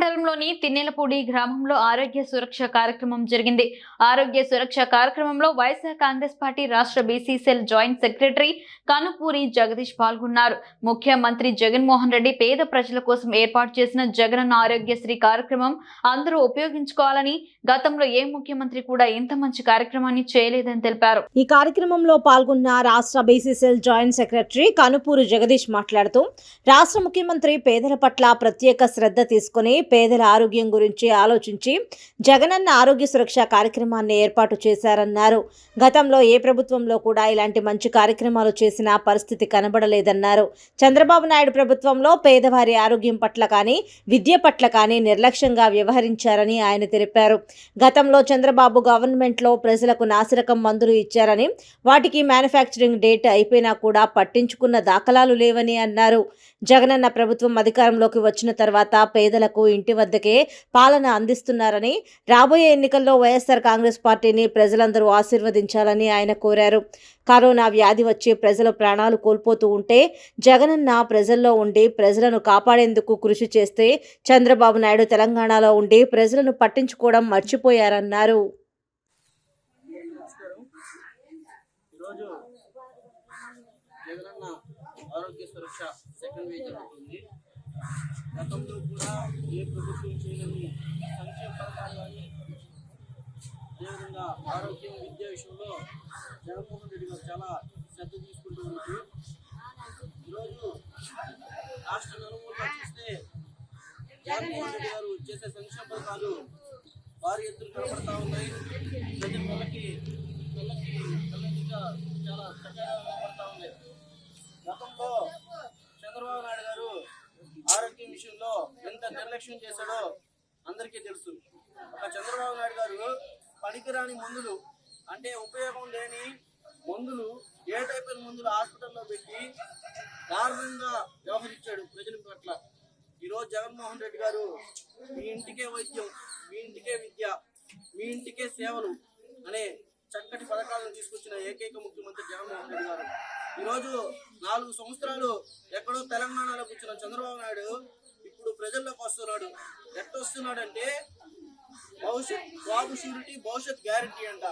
మండలంలోని తిన్నెలపూడి గ్రామంలో ఆరోగ్య సురక్ష కార్యక్రమం జరిగింది. ఆరోగ్య సురక్ష కార్యక్రమంలో వైఎస్ఆర్ కాంగ్రెస్ పార్టీ రాష్ట్ర BC cell joint secretary Kanupuri Jagadish పాల్గొన్నారు. ముఖ్యమంత్రి జగన్మోహన్ రెడ్డి పేద ప్రజల కోసం ఏర్పాటు చేసిన జగనన్న ఆరోగ్యశ్రీ కార్యక్రమం అందరూ ఉపయోగించుకోవాలని గతంలో ఏ ముఖ్యమంత్రి కూడా ఇంత మంచి కార్యక్రమాన్ని చేయలేదని తెలిపారు. ఈ కార్యక్రమంలో పాల్గొన్న రాష్ట్ర BC cell joint secretary Kanupuri Jagadish మాట్లాడుతూ రాష్ట్ర ముఖ్యమంత్రి పేదల పట్ల ప్రత్యేక శ్రద్ధ తీసుకుని పేదల ఆరోగ్యం గురించి ఆలోచించి జగనన్న ఆరోగ్య సురక్ష కార్యక్రమాన్ని ఏర్పాటు చేశారన్నారు. గతంలో ఏ ప్రభుత్వంలో కూడా ఇలాంటి మంచి కార్యక్రమాలు చేసిన పరిస్థితి కనబడలేదన్నారు. చంద్రబాబు నాయుడు ప్రభుత్వంలో పేదవారి ఆరోగ్యం పట్ల కానీ విద్య పట్ల కానీ నిర్లక్ష్యంగా వ్యవహరించారని ఆయన తెలిపారు. గతంలో చంద్రబాబు గవర్నమెంట్లో ప్రజలకు నాసిరకం మందులు ఇచ్చారని వాటికి మ్యానుఫ్యాక్చరింగ్ డేట్ అయిపోయినా కూడా పట్టించుకున్న దాఖలాలు లేవని అన్నారు. జగనన్న ప్రభుత్వం అధికారంలోకి వచ్చిన తర్వాత పేదలకు ఇంటి వద్దకే పాలన అందిస్తున్నారని రాబోయే ఎన్నికల్లో వైఎస్ఆర్ కాంగ్రెస్ పార్టీని ప్రజలందరూ ఆశీర్వదించాలని ఆయన కోరారు. కరోనా వ్యాధి వచ్చి ప్రజలు ప్రాణాలు కోల్పోతూ ఉంటే జగనన్న ప్రజల్లో ఉండి ప్రజలను కాపాడేందుకు కృషి చేస్తే చంద్రబాబు నాయుడు తెలంగాణలో ఉండి ప్రజలను పట్టించుకోవడం మర్చిపోయారన్నారు. జగనన్న ఆరోగ్య సురక్ష సెకండ్ వేజ్ జరుగుతుంది గతంలో కూడా ఏ ప్రభుత్వం చేయలేని సంక్షేమ పథకాలు కానీ అదేవిధంగా ఆరోగ్యం విద్య విషయంలో జగన్మోహన్ రెడ్డి గారు చాలా శ్రద్ధ తీసుకుంటూ ఉన్నారు. ఈరోజు రాష్ట్ర నలుమూలలో చూస్తే జగన్మోహన్ రెడ్డి గారు చేసే సంక్షేమ పథకాలు వారి ఎదురు కనబడతా ఉన్నాయి. ప్రతి వాళ్ళకి పిల్లకి పిల్లలుగా నిర్లక్ష్యం చేశాడో అందరికీ తెలుసు. ఒక చంద్రబాబు నాయుడు గారు పనికిరాని మందులు అంటే ఉపయోగం లేని మందులు ఏ టైప్ మందులు హాస్పిటల్లో పెట్టి దారుణంగా వ్యవహరించాడు ప్రజల పట్ల. ఈరోజు జగన్మోహన్ రెడ్డి గారు మీ ఇంటికే వైద్యం మీ ఇంటికే విద్య మీ ఇంటికే సేవలు అనే చక్కటి పథకాలను తీసుకొచ్చిన ఏకైక ముఖ్యమంత్రి జగన్మోహన్ రెడ్డి గారు. ఈరోజు నాలుగు సంవత్సరాలు ఎక్కడో తెలంగాణలో కూర్చున్న చంద్రబాబు నాయుడు ఇప్పుడు ప్రజల్లో వస్తున్నాడు. ఎట్ట వస్తున్నాడంటే భవిష్యత్ బాబు షూరిటీ భవిష్యత్ గ్యారంటీ అంట.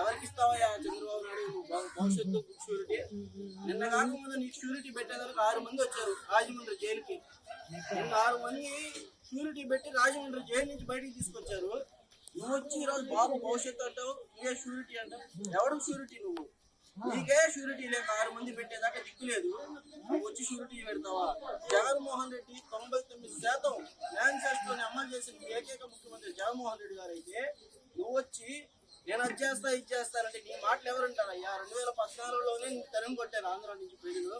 ఎవరికి ఇస్తావయ్యా చంద్రబాబు నాయుడు? భవిష్యత్తు షూరిటీ. నిన్న కాకముందు నీకు షూరిటీ పెట్టేందుకు ఆరు మంది వచ్చారు రాజమండ్రి జైలుకి. నిన్న ఆరు మంది షూరిటీ పెట్టి రాజమండ్రి జైలు నుంచి బయటికి తీసుకొచ్చారు. నువ్వు వచ్చి ఈరోజు బాబు భవిష్యత్తు అంటావు ఇదే షూరిటీ అంటావు. ఎవడు షూరిటీ నువ్వు? నీకే షూరిటీ లేక ఆరు మంది పెట్టేదాకా దిక్కులేదు నువ్వు వచ్చి షూరిటీ పెడతావా? జగన్మోహన్ రెడ్డి తొంభై తొమ్మిది శాతం మేనిఫెస్టోని అమలు చేసిన ఏకైక ముఖ్యమంత్రి జగన్మోహన్ రెడ్డి గారు అయితే నువ్వు వచ్చి నేను అది చేస్తా ఇది చేస్తానంటే నీ మాటలు ఎవరుంటారయ్యా రెండు వేల పద్నాలుగులోనే నీకు తరం కొట్టారు ఆంధ్ర నుంచి ప్రజలు.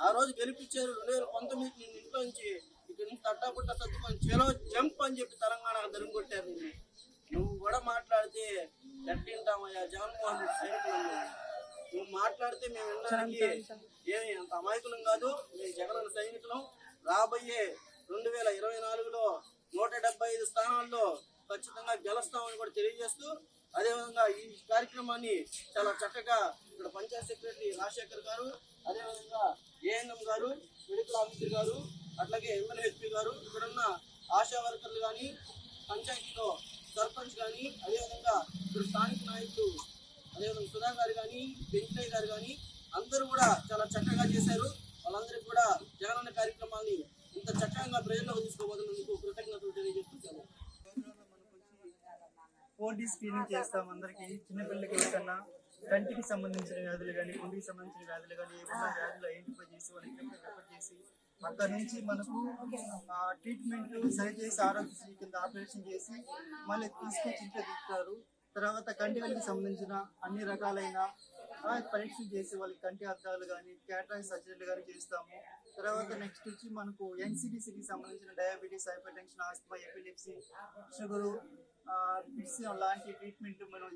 ఆ రోజు గెలిపించారు రెండు వేల పంతొమ్మిది నేను ఇంట్లో నుంచి ఇక్కడ నుంచి తట్టాపుట్ట తట్టుకొని చెలో జంప్ అని చెప్పి తెలంగాణ తరం కొట్టారు నిన్ను. నువ్వు కూడా మాట్లాడితే ఎట్టింటామయ్యా జగన్మోహన్ రెడ్డి సైనికులు నువ్వు మాట్లాడితే మేము వినడానికి ఏమి అంత అమాయకులం కాదు. మేము జగన్ సైనికులం. రాబోయే రెండు వేల ఇరవై నాలుగులో నూట డెబ్బై ఐదు స్థానాల్లో ఖచ్చితంగా గెలుస్తామని కూడా తెలియజేస్తూ అదేవిధంగా ఈ కార్యక్రమాన్ని చాలా చక్కగా ఇక్కడ పంచాయత్ సెక్రటరీ రాజశేఖర్ గారు అదేవిధంగా ఏఎన్ఎం గారు మెడికల్ ఆఫీసర్ గారు అట్లాగే ఎంఎల్హెచ్పి గారు ఇక్కడున్న ఆశా వర్కర్లు కానీ పంచాయతీలో సర్పంచ్ కానీ అదేవిధంగా ఇక్కడ స్థానిక నాయకులు అదేవిధంగా సుధా గారు కానీ వెంకటయ్య గారు కానీ అందరూ కూడా చాలా చక్కగా చేశారు. వాళ్ళందరికీ కూడా జగనన్న కార్యక్రమాన్ని ఇంత చక్కగా ప్రజల్లోకి తీసుకోబోతున్నందుకు కృతజ్ఞతలు తెలియజేస్తున్నాను ఫోర్ స్క్రీనింగ్ చేస్తాం అందరికి చిన్నపిల్లలకి ఎవరికన్నా కంటికి సంబంధించిన వ్యాధులు కానీ గుండెకి సంబంధించిన వ్యాధులు కానీ ఏమన్నా వ్యాధులు ఐడెంటిఫై చేసి వాళ్ళకి రిఫర్ చేసి అక్కడ నుంచి మనకు ట్రీట్మెంట్ సరి చేసి ఆరోగ్యశ్రీ కింద ఆపరేషన్ చేసి మళ్ళీ తీసుకొచ్చి ఇంట్లో దిగుతారు తర్వాత కంటి వెలుగుకి సంబంధించిన అన్ని రకాలైన పరీక్షలు చేసి వాళ్ళకి కంటి అద్దాలు కానీ క్యాటరాక్ సర్జరీలు కానీ చేస్తాము. తర్వాత నెక్స్ట్ వచ్చి మనకు ఎన్సిడిసికి సంబంధించిన diabetes hypertension asthma epilepsy sugar లాంటి ట్రీట్మెంట్ మనం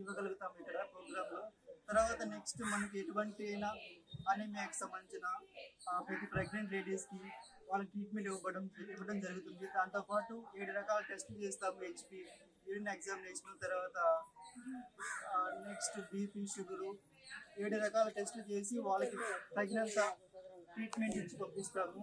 ఇవ్వగలుగుతాము ఇక్కడ ప్రోగ్రాంలో తర్వాత నెక్స్ట్ మనకి ఎటువంటి అయినా అనేమియాకి సంబంధించిన ప్రతి ప్రెగ్నెంట్ లేడీస్కి వాళ్ళకి ట్రీట్మెంట్ ఇవ్వడం ఇవ్వడం జరుగుతుంది. దాంతోపాటు ఏడు రకాల టెస్టులు చేస్తాము హెచ్పి యూరిన్ ఎగ్జామినేషన్ తర్వాత నెక్స్ట్ బీపీ షుగరు ఏడు రకాల టెస్టులు చేసి వాళ్ళకి తగినంత ట్రీట్మెంట్ ఇచ్చి పంపిస్తాము.